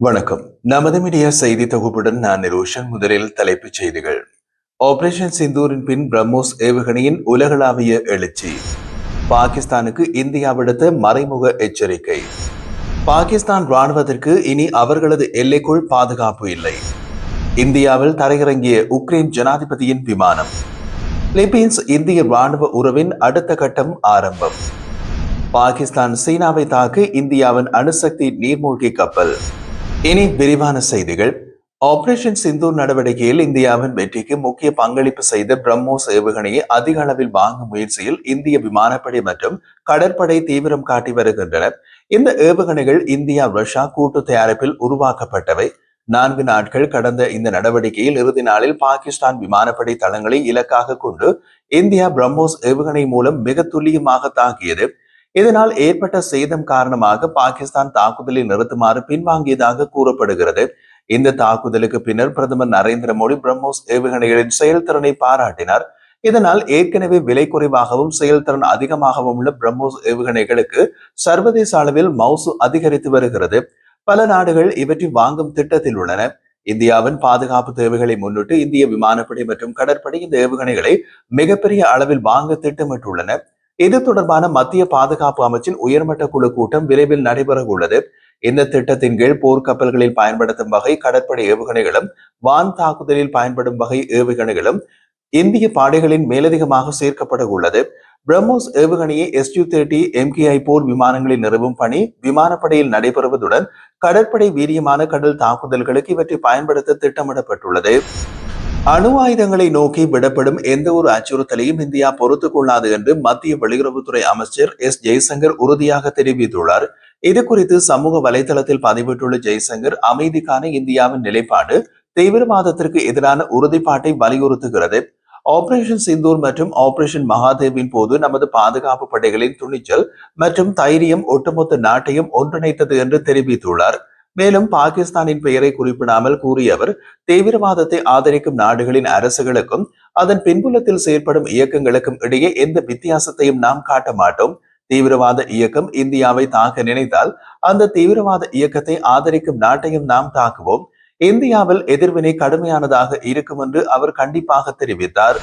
வணக்கம். நமது மீடியா செய்தி தொகுப்புடன் நான் நிரோஷன். முதலில் தலைப்புச் செய்திகள். ஆபரேஷன் சிந்தூரின் பின் பிரம்மோஸ் ஏவுகணையின் உலகளாவிய எழுச்சி. பாகிஸ்தானுக்கு இந்தியா விடுத்த மறைமுக எச்சரிக்கை. பாகிஸ்தான் ராணுவத்திற்கு இனி அவர்களது எல்லைக்குள் பாதுகாப்பு இல்லை. இந்தியாவில் தரையிறங்கிய உக்ரைன் ஜனாதிபதியின் விமானம். பிலிப்பீன்ஸ் இந்திய ராணுவ உறவின் அடுத்த கட்டம் ஆரம்பம். பாகிஸ்தான் சீனாவை தாக்க இந்தியாவின் அணுசக்தி நீர்மூழ்கி கப்பல். இனி விரிவான செய்திகள். ஆபரேஷன் சிந்தூர் நடவடிக்கையில் இந்தியாவின் வெற்றிக்கு முக்கிய பங்களிப்பு செய்த பிரம்மோஸ் ஏவுகணையை அதிக அளவில் வாங்கும் முயற்சியில் இந்திய விமானப்படை மற்றும் கடற்படை தீவிரம் காட்டி வருகின்றனர் இந்த ஏவுகணைகள் இந்தியா ரஷ்யா கூட்டு தயாரிப்பில் உருவாக்கப்பட்டவை. நான்கு நாட்கள் கடந்த இந்த நடவடிக்கையில் இறுதி நாளில் பாகிஸ்தான் விமானப்படை தளங்களை இலக்காக கொண்டு இந்தியா பிரம்மோஸ் ஏவுகணை மூலம் மிக துல்லியமாக தாக்கியது. இதனால் ஏற்பட்ட சேதம் காரணமாக பாகிஸ்தான் தாக்குதலை நிறுத்துமாறு பின்வாங்கியதாக கூறப்படுகிறது. இந்த தாக்குதலுக்கு பின்னர் பிரதமர் நரேந்திர மோடி பிரம்மோஸ் ஏவுகணைகளின் செயல்திறனை பாராட்டினார். இதனால் ஏற்கனவே விலை குறைவாகவும் செயல்திறன் அதிகமாகவும் உள்ள பிரம்மோஸ் ஏவுகணைகளுக்கு சர்வதேச அளவில் மவுசு அதிகரித்து வருகிறது. பல நாடுகள் இவற்றை வாங்கும் திட்டத்தில் உள்ளன. இந்தியாவின் பாதுகாப்பு தேவைகளை முன்னிட்டு இந்திய விமானப்படை மற்றும் கடற்படை இந்த ஏவுகணைகளை மிகப்பெரிய அளவில் வாங்க திட்டமிட்டுள்ளன. இது தொடர்பான மத்திய பாதுகாப்பு அமைச்சின் உயர்மட்ட குழு கூட்டம் விரைவில் நடைபெற உள்ளது இந்த திட்டத்தின் கீழ் போர்க்கப்பல்களில் பயன்படுத்தும் வகை கடற்படை ஏவுகணைகளும் வான் தாக்குதலில் பயன்படும் வகை ஏவுகணைகளும் இந்திய பாடைகளின் மேலதிகமாக சேர்க்கப்பட உள்ளது பிரம்மோஸ் ஏவுகணையை எஸ்யூ தேர்ட்டி எம்கேஐ போர் விமானங்களில் நிறுவும் பணி விமானப்படையில் நடைபெறுவதுடன் கடற்படை வீரியமான கடல் தாக்குதல்களுக்கு இவற்றை பயன்படுத்த திட்டமிடப்பட்டுள்ளது. அணு ஆயுதங்களை நோக்கி விடப்படும் எந்த ஒரு அச்சுறுத்தலையும் இந்தியா பொறுத்துக் கொள்ளாது என்று மத்திய வெளியுறவுத்துறை அமைச்சர் எஸ். ஜெய்சங்கர் உறுதியாக தெரிவித்துள்ளார். இது குறித்து சமூக வலைதளத்தில் பதிவிட்டுள்ள ஜெய்சங்கர் அமைதிக்கான இந்தியாவின் நிலைப்பாடு தீவிரவாதத்திற்கு எதிரான உறுதிப்பாட்டை வலியுறுத்துகிறது. ஆபரேஷன் சிந்தூர் மற்றும் ஆபரேஷன் மகாதேவின் போது நமது பாதுகாப்பு படைகளின் துணிச்சல் மற்றும் தைரியம் ஒட்டுமொத்த நாட்டையும் ஒன்றிணைத்தது என்று தெரிவித்துள்ளார். மேலும் பாகிஸ்தானின் பெயரை குறிப்பிடாமல் கூறிய அவர் தீவிரவாதத்தை ஆதரிக்கும் நாடுகளின் அரசுகளுக்கும் அதன் பின்புலத்தில் செயற்படும் இயக்கங்களுக்கும் இடையே எந்த வித்தியாசத்தையும் நாம் காட்ட மாட்டோம். தீவிரவாத இயக்கம் இந்தியாவை தாக்க நினைத்தால் அந்த தீவிரவாத இயக்கத்தை ஆதரிக்கும் நாட்டையும் நாம் தாக்குவோம். இந்தியாவில் எதிர்வினை கடுமையானதாக இருக்கும் என்று அவர் கண்டிப்பாக தெரிவித்தார்.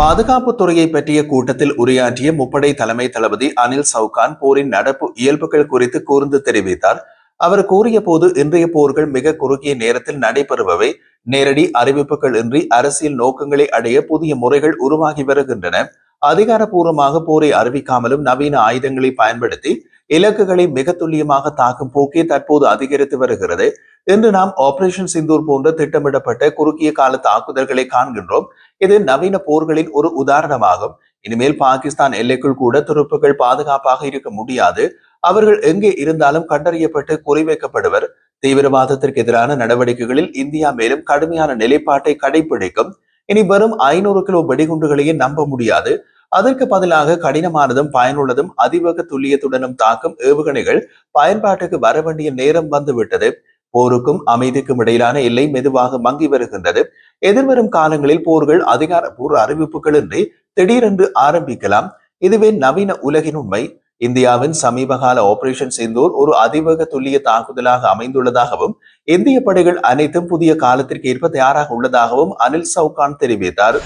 பாதுகாப்பு துறையை பற்றிய கூட்டத்தில் உரையாற்றிய முப்படை தலைமை தளபதி அனில் சவுகான் போரின் நடப்பு இயல்புகள் குறித்து கூர்ந்து தெரிவித்தார். அவர் கூறிய போது இன்றைய போர்கள் மிக குறுகிய நேரத்தில் நடைபெறுபவை. நேரடி அறிவிப்புகள் இன்றி அரசியல் நோக்கங்களை அடைய புதிய முறைகள் உருவாகி வருகின்றன. அதிகாரப்பூர்வமாக போரை அறிவிக்காமலும் நவீன ஆயுதங்களை பயன்படுத்தி இலக்குகளை மிக துல்லியமாக தாக்கும் போக்கே தற்போது அதிகரித்து வருகிறது. இன்று நாம் ஆபரேஷன் சிந்தூர் போன்ற திட்டமிடப்பட்ட குறுகிய கால தாக்குதல்களை காண்கின்றோம். இது நவீன போர்களின் ஒரு உதாரணமாகும். இனிமேல் பாகிஸ்தான் எல்லைக்குள் கூட துருப்புகள் பாதுகாப்பாக இருக்க முடியாது. அவர்கள் எங்கே இருந்தாலும் கண்டறியப்பட்டு குறிவைக்கப்படுவர். தீவிரவாதத்திற்கு எதிரான நடவடிக்கைகளில் இந்தியா மேலும் கடுமையான நிலைப்பாட்டை கடைபிடிக்கும் இனி வரும் ஐநூறு கிலோ வெடிகுண்டுகளையே நம்ப முடியாது. அதற்கு பதிலாக கடினமானதும் பயனுள்ளதும் அதிவேக துல்லியத்துடனும் தாக்கும் ஏவுகணைகள் பயன்பாட்டுக்கு வர வேண்டிய நேரம் வந்துவிட்டது. போருக்கும் அமைதிக்கும் இடையிலான எல்லை மெதுவாக மங்கி வருகின்றது. எதிர்வரும் காலங்களில் போர்கள் அதிகாரப்பூர்வ அறிவிப்புகளின்றி திடீரென்று ஆரம்பிக்கலாம். இதுவே நவீன உலகின் உண்மை. இந்தியாவின் சமீபகால ஆபரேஷன் சிந்தூர் ஒரு அதிவேக துல்லிய தாக்குதலாக அமைந்துள்ளதாகவும் இந்திய படைகள் அனைத்தும் புதிய காலத்திற்கு ஏற்ப தயாராக உள்ளதாகவும் அனில் சவுகான் தெரிவித்தார்.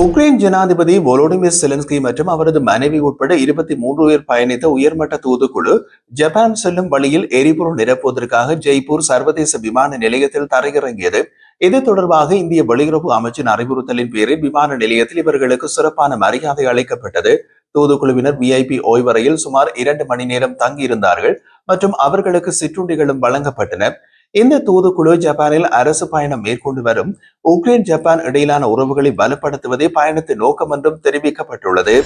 உக்ரைன் ஜனாதிபதி வொலோடிமிர் செலன்ஸ்கி மற்றும் அவரது மனைவி உட்பட இருபத்தி மூன்று பேர் பயணித்த உயர்மட்ட தூதுக்குழு ஜப்பான் செல்லும் வழியில் எரிபொருள் நிரப்புவதற்காக ஜெய்ப்பூர் சர்வதேச விமான நிலையத்தில் தரையிறங்கியது. இது தொடர்பாக இந்திய வெளியுறவு அமைச்சின் அறிவுறுத்தலின் பேரில் விமான நிலையத்தில் இவர்களுக்கு சிறப்பான மரியாதை அளிக்கப்பட்டது. தூதுக்குழுவினர் விஐபி ஓய்வறையில் சுமார் இரண்டு மணி நேரம் தங்கியிருந்தார்கள் மற்றும் அவர்களுக்கு சிற்றுண்டிகளும் வழங்கப்பட்டன. இந்த தூதுக்குழு ஜப்பானில் அரசு பயணம் மேற்கொண்டு வரும் உக்ரைன் ஜப்பான் இடையிலான உறவுகளை வலுப்படுத்துவதே பயணத்தின் நோக்கம் என்றும் தெரிவிக்கப்பட்டுள்ளது.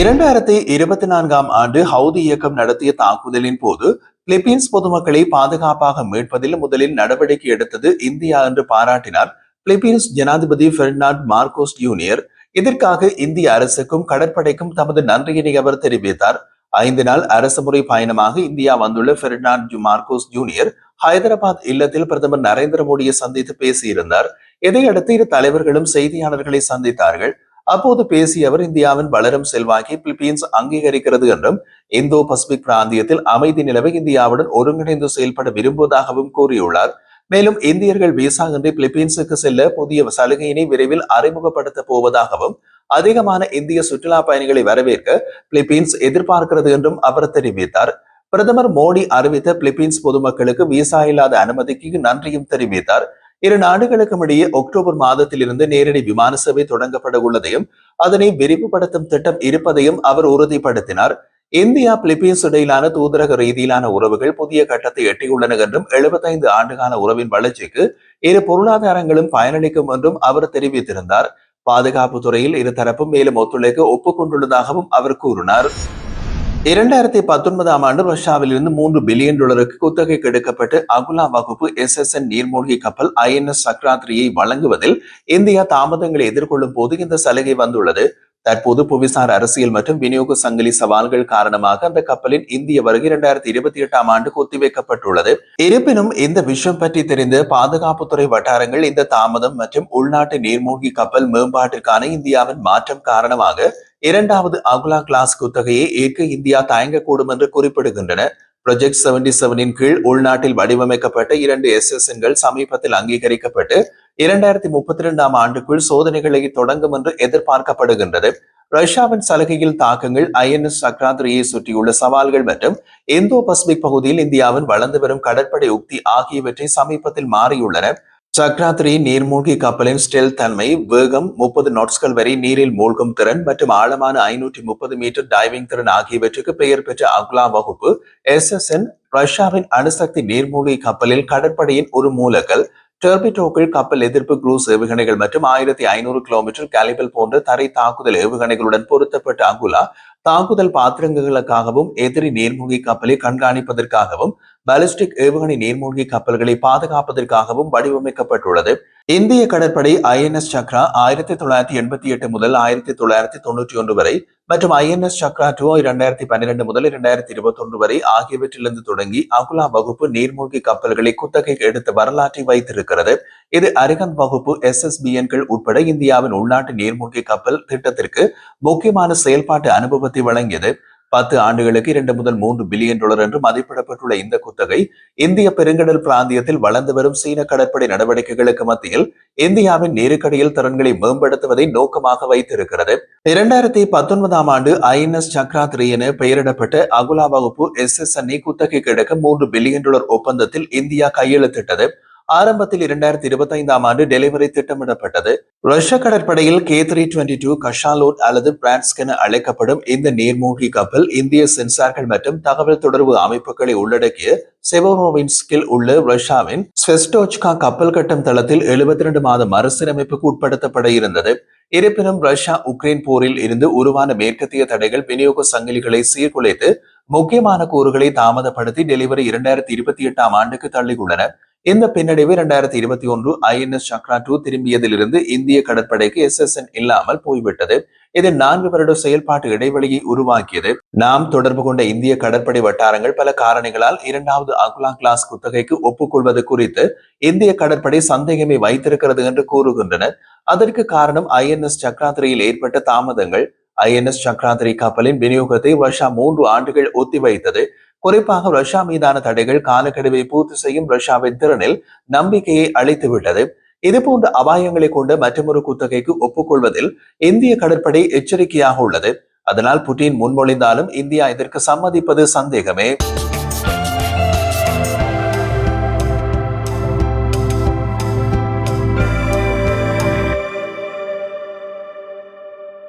இரண்டாயிரத்தி இருபத்தி நான்காம் ஆண்டு ஹவுதி இயக்கம் நடத்திய தாக்குதலின் போது பிலிப்பீன்ஸ் பொதுமக்களை பாதுகாப்பாக மீட்பதில் முதலில் நடவடிக்கை எடுத்தது இந்தியா என்று பாராட்டினார் பிலிப்பீன்ஸ் ஜனாதிபதி பெர்னாட் மார்கோஸ் ஜூனியர். இதற்காக இந்திய அரசுக்கும் கடற்படைக்கும் தமது நன்றியினை அவர் தெரிவித்தார். ஐந்து நாள் அரசு முறை பயணமாக இந்தியா வந்துள்ள பெர்னாண்ட் மார்கோஸ் ஜூனியர் ஹைதராபாத் இல்லத்தில் பிரதமர் நரேந்திர மோடியை சந்தித்து பேசியிருந்தார். இதையடுத்து இரு தலைவர்களும் செய்தியாளர்களை சந்தித்தார்கள். அப்போது பேசிய அவர் இந்தியாவின் வளரும் செல்வாக்கை பிலிப்பீன்ஸ் அங்கீகரிக்கிறது என்றும் இந்தோ பசிபிக் பிராந்தியத்தில் அமைதி நிலவை இந்தியாவுடன் ஒருங்கிணைந்து செயல்பட விரும்புவதாகவும் கூறியுள்ளார். மேலும் இந்தியர்கள் விசா இன்றி பிலிப்பீன்ஸுக்கு செல்ல புதிய சலுகையினை விரைவில் அறிமுகப்படுத்த போவதாகவும் அதிகமான இந்திய சுற்றுலா பயணிகளை வரவேற்க பிலிப்பீன்ஸ் எதிர்பார்க்கிறது என்றும் அவர் தெரிவித்தார். பிரதமர் மோடி அறிவித்த பிலிப்பீன்ஸ் பொதுமக்களுக்கு விசா இல்லாத அனுமதிக்கு நன்றியும் தெரிவித்தார். இரு நாடுகளுக்கும் இடையே அக்டோபர் மாதத்திலிருந்து நேரடி விமான சேவை தொடங்கப்பட உள்ளதையும் அதனை விரிவுபடுத்தும் திட்டம் இருப்பதையும் அவர் உறுதிப்படுத்தினார். இந்தியா பிலிப்பீன்ஸ் இடையிலான தூதரக ரீதியிலான உறவுகள் புதிய கட்டத்தை எட்டியுள்ளன என்றும் எழுபத்தைந்து ஆண்டுகால உறவின் வளர்ச்சிக்கு இரு பொருளாதாரங்களும் பயனளிக்கும் என்றும் அவர் தெரிவித்திருந்தார். பாதுகாப்பு துறையில் இருதரப்பும் மேலும் ஒத்துழைக்க ஒப்புக்கொண்டுள்ளதாகவும் அவர் கூறினார். இரண்டாயிரத்தி பத்தொன்பதாம் ஆண்டு ரஷ்யாவில் இருந்து மூன்று பில்லியன் டாலருக்கு குத்தகை கெடுக்கப்பட்டு அகுலா வகுப்பு எஸ் எஸ் என் நீர்மூழ்கி கப்பல் ஐ என் எஸ் சக்ராத்ரியை வழங்குவதில் இந்தியா தாமதங்களை எதிர்கொள்ளும் போது இந்த சலுகை வந்துள்ளது. தற்போது புவிசார் அரசியல் மற்றும் விநியோக சங்கிலி சவால்கள் காரணமாக அந்த கப்பலின் இந்திய வருகை இரண்டாயிரத்தி இருபத்தி எட்டாம் ஆண்டுக்கு ஒத்திவைக்கப்பட்டுள்ளது. இருப்பினும் இந்த விஷயம் பற்றி தெரிந்த பாதுகாப்புத்துறை வட்டாரங்கள் இந்த தாமதம் மற்றும் உள்நாட்டு நீர்மூழ்கி கப்பல் மேம்பாட்டிற்கான இந்தியாவின் மாற்றம் காரணமாக இரண்டாவது அகுலா கிளாஸ் குத்தகையை ஏற்க இந்தியா தயங்கக்கூடும் என்று குறிப்பிடுகின்றன. ப்ரொஜெக்ட் செவன்டி செவனின் கீழ் உள்நாட்டில் வடிவமைக்கப்பட்ட இரண்டு எஸ்எஸ்என்கள் சமீபத்தில் அங்கீகரிக்கப்பட்டு இரண்டாயிரத்தி முப்பத்தி இரண்டாம் ஆண்டுக்குள் சோதனைகளை தொடங்கும் என்று எதிர்பார்க்கப்படுகின்றது. ரஷ்யாவின் சலுகையில் தாக்கங்கள் ஐஎன்எஸ் சக்ராந்திரியை சுற்றியுள்ள சவால்கள் மற்றும் இந்தோ பசிபிக் பகுதியில் இந்தியாவின் வளர்ந்து வரும் கடற்படை உக்தி ஆகியவற்றை சமீபத்தில் மாறியுள்ளன. சக்ராத்ரி நீர்மூழ்கி கப்பலின் ஸ்டெல் தன்மை வேகம் முப்பது நாட்ஸ்கள் வரை நீரில் மூழ்கும் திறன் மற்றும் ஆழமான ஐநூற்றி முப்பது மீட்டர் டைவிங் திறன் ஆகியவற்றுக்கு பெயர் பெற்ற அக்லா வகுப்பு எஸ் எஸ் என் ரஷ்யாவின் அணுசக்தி நீர்மூழ்கி கப்பலில் கடற்படையின் ஒரு மூலக்கல் டெர்பிட்டோக்கள் கப்பல் எதிர்ப்பு குரூஸ் ஏவுகணைகள் மற்றும் ஆயிரத்தி ஐநூறு கிலோமீட்டர் கேலிபல் போன்ற தரை தாக்குதல் ஏவுகணைகளுடன் பொருத்தப்பட்ட அங்குலா தாக்குதல் பாத்திரங்களுக்காகவும் எதிரி நீர்மூழ்கி கப்பலை கண்காணிப்பதற்காகவும் பாலிஸ்டிக் ஏவுகணை நீர்மூழ்கி கப்பல்களை பாதுகாப்பதற்காகவும் வடிவமைக்கப்பட்டுள்ளது. இந்திய கடற்படை ஐஎன்எஸ் சக்ரா ஆயிரத்தி தொள்ளாயிரத்தி எண்பத்தி எட்டு முதல் ஆயிரத்தி தொள்ளாயிரத்தி தொண்ணூற்றி ஒன்று வரை மற்றும் ஐஎன்எஸ் சக்ரா டூ இரண்டாயிரத்தி பன்னிரண்டு முதல் இரண்டாயிரத்தி இருபத்தி ஒன்று வரை ஆகியவற்றிலிருந்து தொடங்கி அகுலா வகுப்பு நீர்மூழ்கி கப்பல்களை குத்தகை எடுத்த வரலாற்றை வைத்திருக்கிறது. இது அரிகந்த் வகுப்பு எஸ் எஸ் பிஎன்கள் உட்பட இந்தியாவின் உள்நாட்டு நீர்மூழ்கி கப்பல் திட்டத்திற்கு முக்கியமான செயல்பாட்டு உற்பத்தி வழங்கியது. பத்து ஆண்டுகளுக்கு இரண்டு முதல் மூன்று பில்லியன் டாலர் என்று மதிப்பிடப்பட்டுள்ள இந்த குத்தகை இந்திய பெருங்கடல் பிராந்தியத்தில் வளர்ந்து வரும் சீன கடற்படை நடவடிக்கைகளுக்கு மத்தியில் இந்தியாவின் நெருக்கடியில் திறன்களை மேம்படுத்துவதை நோக்கமாக வைத்திருக்கிறது. இரண்டாயிரத்தி பத்தொன்பதாம் ஆண்டு ஐஎன்எஸ் சக்ரா த்ரீ என பெயரிடப்பட்ட அகுலா வகுப்பு எஸ் எஸ் அன்னி குத்தகை கிடக்க மூன்று பில்லியன் டாலர் ஒப்பந்தத்தில் இந்தியா கையெழுத்திட்டது. ஆரம்பத்தில் இரண்டாயிரத்தி இருபத்தி ஐந்தாம் ஆண்டு டெலிவரி திட்டமிடப்பட்டது. ரஷ்ய கடற்படையில் K three twenty two Kashalot அல்லது பிரான்ஸ்க் என அழைக்கப்படும் இந்த நீர்மூழ்கி கப்பல் இந்திய சென்சார்கள் மற்றும் தகவல் தொடர்பு அமைப்புகளை உள்ளடக்கிய செவோரோவின்ஸ்கில் உள்ள ரஷ்யாவின் ஸ்வெஸ்டோச்கா கப்பல் கட்டம் தளத்தில் எழுபத்தி இரண்டு மாத மறுசீரமைப்புக்கு உட்படுத்தப்பட இருந்தது. இருப்பினும் ரஷ்யா உக்ரைன் போரில் இருந்து உருவான மேற்கத்திய தடைகள் விநியோக சங்கிலிகளை சீர்குலைத்து முக்கியமான கூறுகளை தாமதப்படுத்தி டெலிவரி இரண்டாயிரத்தி இருபத்தி எட்டாம் ஆண்டுக்கு தள்ளியுள்ளன. இந்த பின்னடைவு இரண்டாயிரத்தி இருபத்தி ஒன்று ஐஎன்எஸ் சக்ரா டூ திரும்பியதிலிருந்து இந்திய கடற்படைக்கு எஸ்எஸ்என் இல்லாமல் போய்விட்டது. இது நான்கு வருட செயல்பாட்டு இடைவெளியை உருவாக்கியது. நாம் தொடர்பு கொண்ட இந்திய கடற்படை வட்டாரங்கள் பல காரணிகளால் இரண்டாவது அகுலா கிளாஸ் குத்தகைக்கு ஒப்புக்கொள்வது குறித்து இந்திய கடற்படை சந்தேகமே வைத்திருக்கிறது என்று கூறுகின்றனர் அதற்கு காரணம் ஐஎன்எஸ் சக்ராத்திரியில் ஏற்பட்ட தாமதங்கள். ஐஎன்எஸ் சக்ராத்திரி கப்பலின் விநியோகத்தை வருஷா மூன்று ஆண்டுகள் ஒத்திவைத்தது. குறிப்பாக ரஷ்யா மீதான தடைகள் காலக்கெடுவை பூர்த்தி செய்யும் ரஷ்யாவின் திறனில் நம்பிக்கையை அளித்துவிட்டது. இதுபோன்ற அபாயங்களை கொண்ட மற்றொரு குத்தகைக்கு ஒப்புக்கொள்வதில் இந்திய கடற்படை எச்சரிக்கையாக உள்ளது. அதனால் புட்டின் முன்மொழிந்தாலும் இந்தியா இதற்கு சம்மதிப்பது சந்தேகமே.